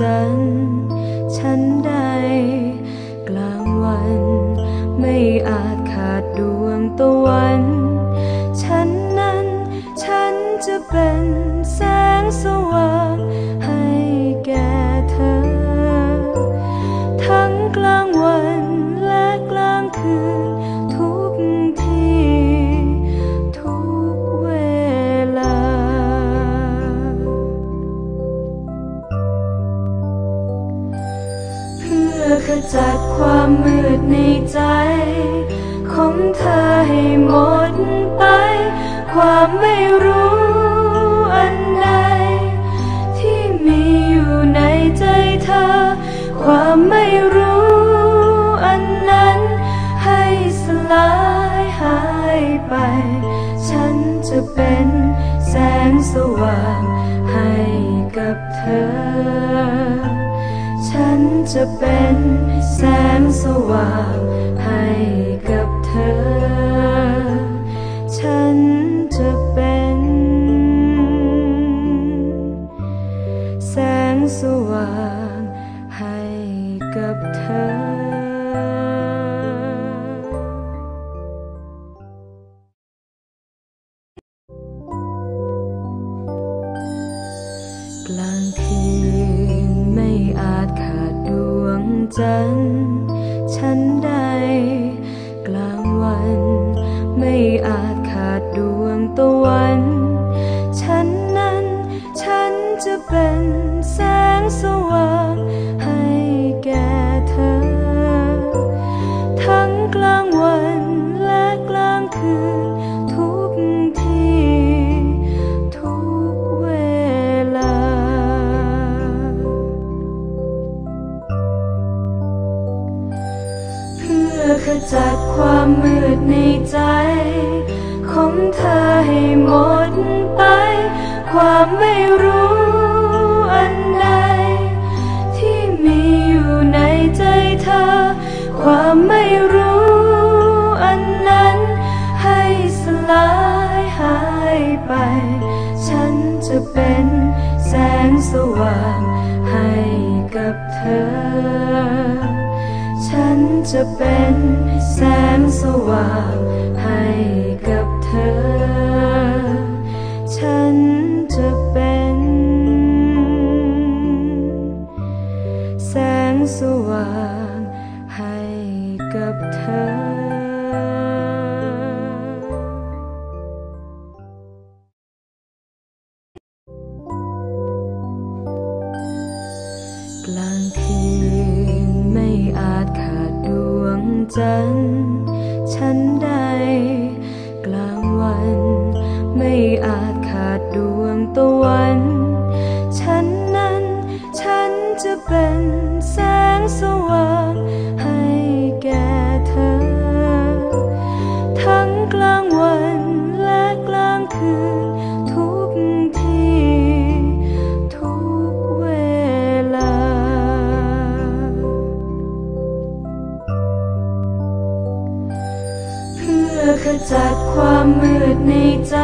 จันทร์ฉันใด กลางวัน ไม่อาจขาดดวงตะวัน ฉันนั้นฉันจะเป็น ขจัดความมืดในใจ ของเธอให้หมดไป ความไม่รู้อันใด ที่มีอยู่ในใจเธอ ความไม่รู้อันนั้น ให้สลายหายไป ฉันจะเป็นแสงสว่างให้กับเธอ จะเป็นแสงสว่างให้กับเธอ ฉันจะเป็น แสงสว่างให้กับเธอ จันทร์ฉันใด กลางวัน ไม่อาจขาดดวงตะวัน อขจัดความมืดในใจ ของเธอให้หมดไป ความไม่รู้อันใด ที่มีอยู่ในใจเธอ ความไม่รู้อันนั้น ให้สลายหายไป ฉันจะเป็นแสงสว่างให้กับเธอ ฉันจะเป็นแสงสว่างให้กับเธอ ฉันจะเป็น แสงสว่างให้กับเธอ จันทร์ฉันใด กลางวัน ไม่อาจขาดดวงตะวัน ฉันนั้น ฉันจะเป็นแสงสว่างให้แก่เธอ ทั้งกลางวันและกลางคืน ขจัดความมืดในใจ